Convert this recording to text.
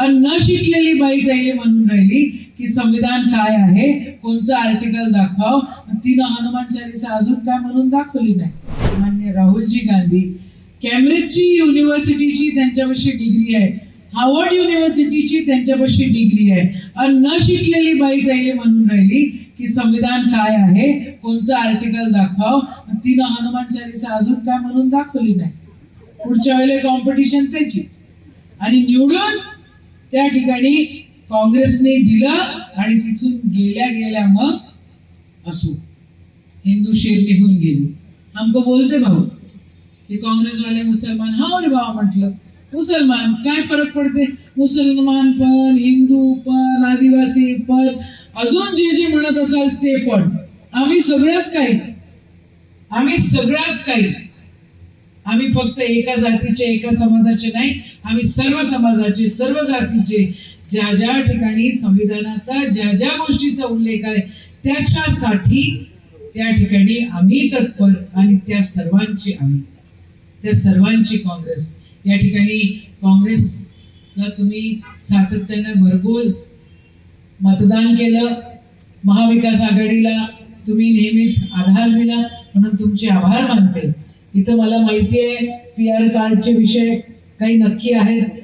आणि न शिकलेली बाई त्याला म्हणून राहिली की संविधान काय आहे कोणचं आर्टिकल दाखवाव तिनं हनुमान चालीसा अजून काय म्हणून दाखवली नाही. मान्य राहुलजी गांधी कॅम्ब्रिजची युनिव्हर्सिटीची त्यांच्यापाशी डिग्री आहे हार्वर्ड युनिव्हर्सिटीची त्यांच्यापाशी डिग्री आहे. आणि न शिकलेली बाई त्याला म्हणून राहिली की संविधान काय आहे कोणचं आर्टिकल दाखवाव तिनं हनुमान चालीसा अजून काय म्हणून दाखवली नाही. पुढच्या वेळेला कॉम्पिटिशन त्याची आणि निवडून त्या ठिकाणी काँग्रेसने दिलं आणि तिथून गेल्या गेल्या मग असो. हिंदू शेर निघून गेले. हमको बोलते भाऊ की काँग्रेसवाले मुसलमान हा रे बाबा म्हटलं. मुसलमान काय फरक पडते? मुसलमान पण हिंदू पण आदिवासी पण. अजून जे जे म्हणत असाल ते पण. आम्ही सगळ्याच काही. आम्ही सगळ्याच काही. आम्ही फक्त एका जातीचे एका समाजाचे नाही आम्ही सर्व समाजाचे सर्व जातीचे ज्या ज्या ठिकाणी संविधानाचा ज्या ज्या गोष्टीचा उल्लेख आहे त्याच्यासाठी त्या ठिकाणी आम्ही तत्पर आणि त्या सर्वांची आम्ही. त्या सर्वांची काँग्रेस. या ठिकाणी काँग्रेसला तुम्ही सातत्यानं भरघोस मतदान केलं महाविकास आघाडीला तुम्ही नेहमीच आधार दिला म्हणून तुमचे आभार मानते. इथं मला माहिती आहे पी आर कार्डचे विषय काही नक्की आहेत.